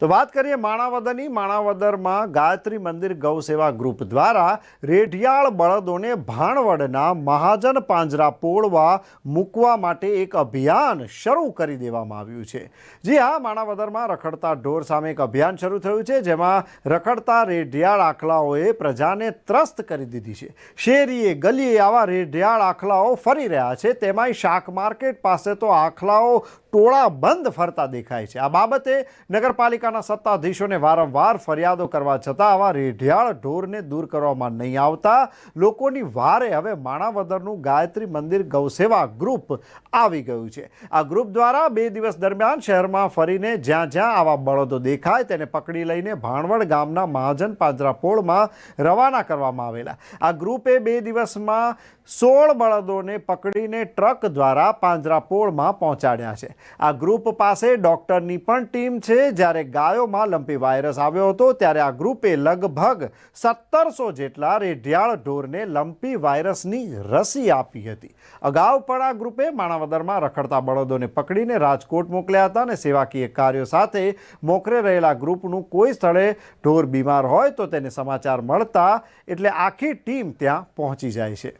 તો વાત કરીએ માણાવદરની. માણાવદરમાં ગાયત્રી મંદિર ગૌ સેવા ગ્રુપ દ્વારા રેઢિયાળ બળદોને ભાણવડના મહાજન પાંજરા પોળવા મૂકવા માટે એક અભિયાન શરૂ કરી દેવામાં આવ્યું છે. જી હા, માણાવદરમાં રખડતા ઢોર સામે એક અભિયાન શરૂ થયું છે, જેમાં રખડતા રેઢિયાળ આખલાઓએ પ્રજાને ત્રસ્ત કરી દીધી છે. શેરીએ ગલીએ આવા રેઢિયાળ આખલાઓ ફરી રહ્યા છે. તેમાંય શાક માર્કેટ પાસે તો આખલાઓ ટોળા બંધ ફરતા દેખાય છે. આ બાબતે નગરપાલિકાના સત્તાધીશોને વારંવાર ફરિયાદો કરવા છતાં આવા રેઢિયાળ ઢોરને દૂર કરવામાં નહીં આવતા. લોકોની વારે હવે માણાવદરનું ગાયત્રી મંદિર ગૌસેવા ગ્રુપ આવી ગયું છે. આ ગ્રુપ દ્વારા બે દિવસ દરમિયાન શહેરમાં ફરીને જ્યાં જ્યાં આવા બળદો દેખાય તેને પકડી લઈને ભાણવડ ગામના મહાજન પાંજરાપોળમાં રવાના કરવામાં આવેલા. આ ગ્રુપે બે દિવસમાં સોળ બળદોને પકડીને ટ્રક દ્વારા પાંજરાપોળમાં પહોંચાડ્યા છે. આ ગ્રુપ પાસે ડોક્ટરની પણ ટીમ છે. જ્યારે ગાયોમાં લંપી વાયરસ આવ્યો હતો, ત્યારે આ ગ્રુપે લગભગ સત્તરસો જેટલા રેઢિયાળ ઢોરને લંપી વાયરસની રસી આપી હતી. અગાઉ પણ આ ગ્રુપે માણાવદરમાં રખડતા બળદોને પકડીને રાજકોટ મોકલ્યા હતા અને સેવાકીય કાર્યો સાથે મોકરે રહેલા ગ્રુપનું કોઈ સ્થળે ઢોર બીમાર હોય તો તેને સમાચાર મળતા એટલે આખી ટીમ ત્યાં પહોંચી જાય છે.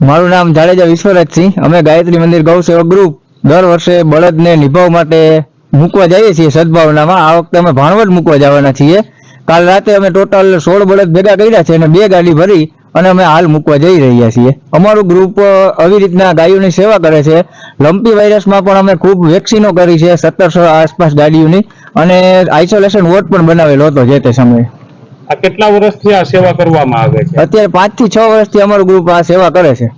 મારું નામ જાડેજા વિશ્વરાજસિંહ. અમે ગાયત્રી મંદિર ગૌ સેવક ગ્રુપ. દર વર્ષે બળદને નિભાવ માટે મૂકવા જઈએ છીએ સદભાવનામાં. આ વખતે અમે ભાણવડ મૂકવા જવાના છીએ. કાલ રાતે અમે ટોટલ સોળ બળદ ભેગા કર્યા છે અને બે ગાડી ભરી અને અમે હાલ મૂકવા જઈ રહ્યા છીએ. અમારું ગ્રુપ આવી રીતના ગાયોની સેવા કરે છે. લંપી વાયરસમાં પણ અમે ખૂબ વેક્સિનો કરી છે સત્તરસો આસપાસ ગાડીઓની. અને આઇસોલેશન વોર્ડ પણ બનાવેલો હતો જે તે સમયે. આ કેટલા વર્ષથી આ સેવા કરવામાં આવે છે? અત્યારે પાંચથી છ વર્ષથી અમારું ગ્રુપ આ સેવા કરે છે.